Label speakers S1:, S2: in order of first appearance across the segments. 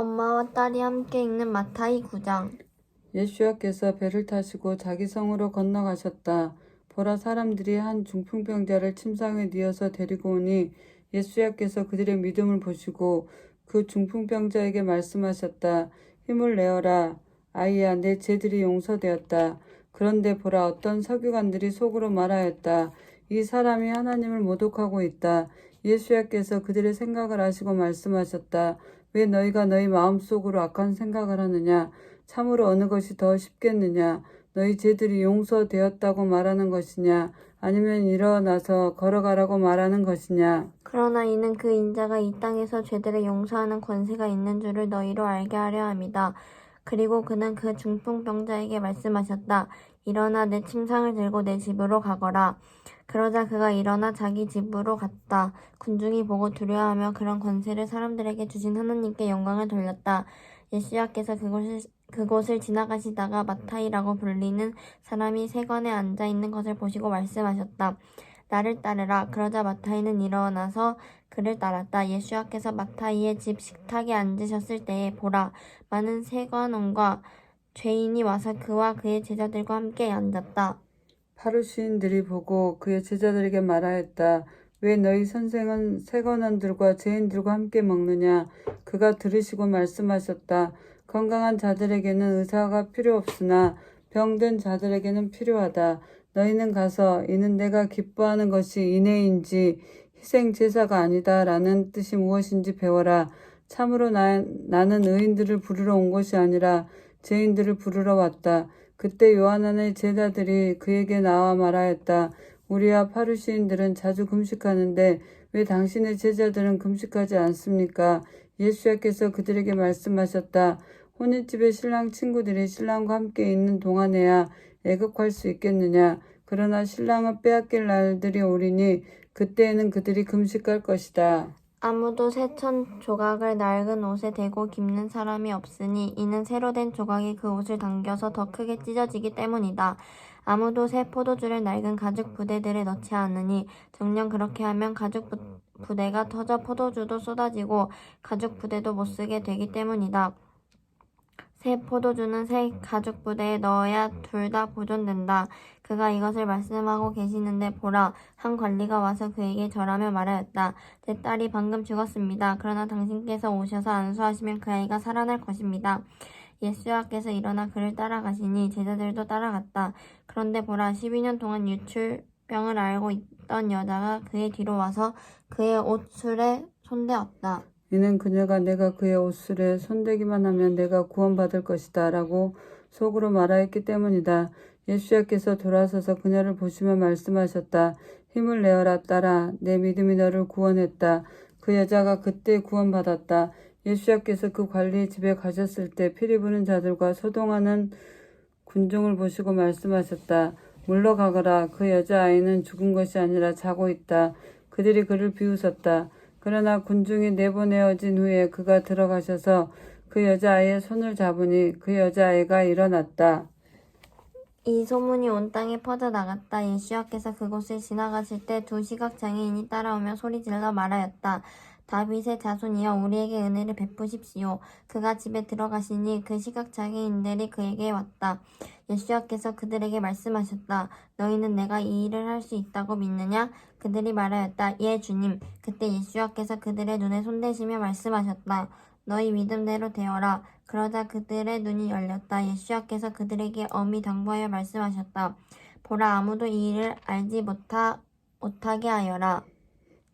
S1: 엄마와 딸이 함께 읽는 마타이 9장.
S2: 예수야께서 배를 타시고 자기 성으로 건너가셨다. 보라 사람들이 한 중풍병자를 침상에 뉘어서 데리고 오니 예수야께서 그들의 믿음을 보시고 그 중풍병자에게 말씀하셨다. 힘을 내어라. 아이야 내 죄들이 용서되었다. 그런데 보라 어떤 서기관들이 속으로 말하였다. 이 사람이 하나님을 모독하고 있다. 예수야께서 그들의 생각을 아시고 말씀하셨다. 왜 너희가 너희 마음속으로 악한 생각을 하느냐? 참으로 어느 것이 더 쉽겠느냐? 너희 죄들이 용서되었다고 말하는 것이냐? 아니면 일어나서 걸어가라고 말하는 것이냐?
S1: 그러나 이는 그 인자가 이 땅에서 죄들을 용서하는 권세가 있는 줄을 너희로 알게 하려 함이다. 그리고 그는 그 중풍병자에게 말씀하셨다. 일어나 내 침상을 들고 내 집으로 가거라. 그러자 그가 일어나 자기 집으로 갔다. 군중이 보고 두려워하며 그런 권세를 사람들에게 주신 하나님께 영광을 돌렸다. 예수야께서 그곳을, 그곳을 지나가시다가 마타이라고 불리는 사람이 세관에 앉아 있는 것을 보시고 말씀하셨다. 나를 따르라. 그러자 마타이는 일어나서 그를 따랐다. 예수야께서 마타이의 집 식탁에 앉으셨을 때에 보라 많은 세관원과 죄인이 와서 그와 그의 제자들과 함께 앉았다.
S2: 파루시인들이 보고 그의 제자들에게 말하였다. 왜 너희 선생은 세관원들과 죄인들과 함께 먹느냐? 그가 들으시고 말씀하셨다. 건강한 자들에게는 의사가 필요 없으나 병든 자들에게는 필요하다. 너희는 가서 이는 내가 기뻐하는 것이 인애인지 희생 제사가 아니다라는 뜻이 무엇인지 배워라. 참으로 나, 나는 의인들을 부르러 온 것이 아니라 죄인들을 부르러 왔다. 그때 요한안의 제자들이 그에게 나와 말하였다. 우리와 파루시인들은 자주 금식하는데 왜 당신의 제자들은 금식하지 않습니까? 예수야께서 그들에게 말씀하셨다. 혼인집에 신랑 친구들이 신랑과 함께 있는 동안에야 애급할 수 있겠느냐? 그러나 신랑은 빼앗길 날들이 오리니 그때에는 그들이 금식할 것이다.
S1: 아무도 새천 조각을 낡은 옷에 대고 깁는 사람이 없으니 이는 새로 된 조각이 그 옷을 당겨서 더 크게 찢어지기 때문이다. 아무도 새 포도주를 낡은 가죽 부대들에 넣지 않으니 정녕 그렇게 하면 가죽 부, 부대가 터져 포도주도 쏟아지고 가죽 부대도 못 쓰게 되기 때문이다. 새 포도주는 새 가죽 부대에 넣어야 둘 다 보존된다. 그가 이것을 말씀하고 계시는데 보라 한 관리가 와서 그에게 절하며 말하였다. 제 딸이 방금 죽었습니다. 그러나 당신께서 오셔서 안수하시면 그 아이가 살아날 것입니다. 예수와께서 일어나 그를 따라가시니 제자들도 따라갔다. 그런데 보라 12년 동안 유출병을 앓고 있던 여자가 그의 뒤로 와서 그의 옷술에 손대었다.
S2: 이는 그녀가 내가 그의 옷술에 손대기만 하면 내가 구원받을 것이다 라고 속으로 말하였기 때문이다. 예수야께서 돌아서서 그녀를 보시며 말씀하셨다. 힘을 내어라 딸아 내 믿음이 너를 구원했다. 그 여자가 그때 구원받았다. 예수야께서 그 관리의 집에 가셨을 때 피리 부는 자들과 소동하는 군중을 보시고 말씀하셨다. 물러가거라. 그 여자아이는 죽은 것이 아니라 자고 있다. 그들이 그를 비웃었다. 그러나 군중이 내보내어진 후에 그가 들어가셔서 그 여자아이의 손을 잡으니 그 여자아이가 일어났다.
S1: 이 소문이 온 땅에 퍼져나갔다. 예수와께서 그곳을 지나가실 때 두 시각 장애인이 따라오며 소리 질러 말하였다. 다윗의 자손이여 우리에게 은혜를 베푸십시오. 그가 집에 들어가시니 그 시각장애인들이 그에게 왔다. 예수와께서 그들에게 말씀하셨다. 너희는 내가 이 일을 할 수 있다고 믿느냐? 그들이 말하였다. 예, 주님. 그때 예수와께서 그들의 눈에 손대시며 말씀하셨다. 너희 믿음대로 되어라. 그러자 그들의 눈이 열렸다. 예수와께서 그들에게 엄히 당부하여 말씀하셨다. 보라 아무도 이 일을 알지 못하, 못하게 하여라.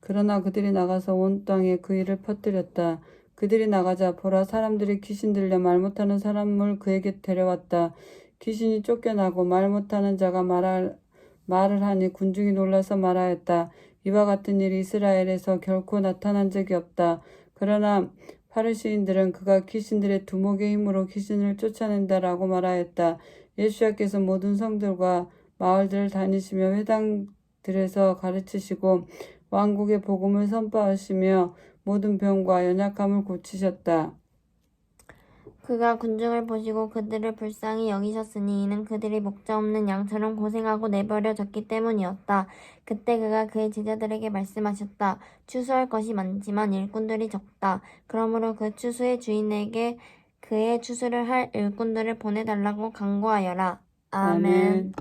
S2: 그러나 그들이 나가서 온 땅에 그 일을 퍼뜨렸다. 그들이 나가자 보라 사람들이 귀신 들려 말 못하는 사람을 그에게 데려왔다. 귀신이 쫓겨나고 말 못하는 자가 말할, 말을 하니 군중이 놀라서 말하였다. 이와 같은 일이 이스라엘에서 결코 나타난 적이 없다. 그러나 파르시인들은 그가 귀신들의 두목의 힘으로 귀신을 쫓아낸다라고 말하였다. 예수야께서 모든 성들과 마을들을 다니시며 회당들에서 가르치시고 왕국의 복음을 선포하시며 모든 병과 연약함을 고치셨다.
S1: 그가 군중을 보시고 그들을 불쌍히 여기셨으니 이는 그들이 목자 없는 양처럼 고생하고 내버려졌기 때문이었다. 그때 그가 그의 제자들에게 말씀하셨다. 추수할 것이 많지만 일꾼들이 적다. 그러므로 그 추수의 주인에게 그의 추수를 할 일꾼들을 보내달라고 간구하여라. 아멘.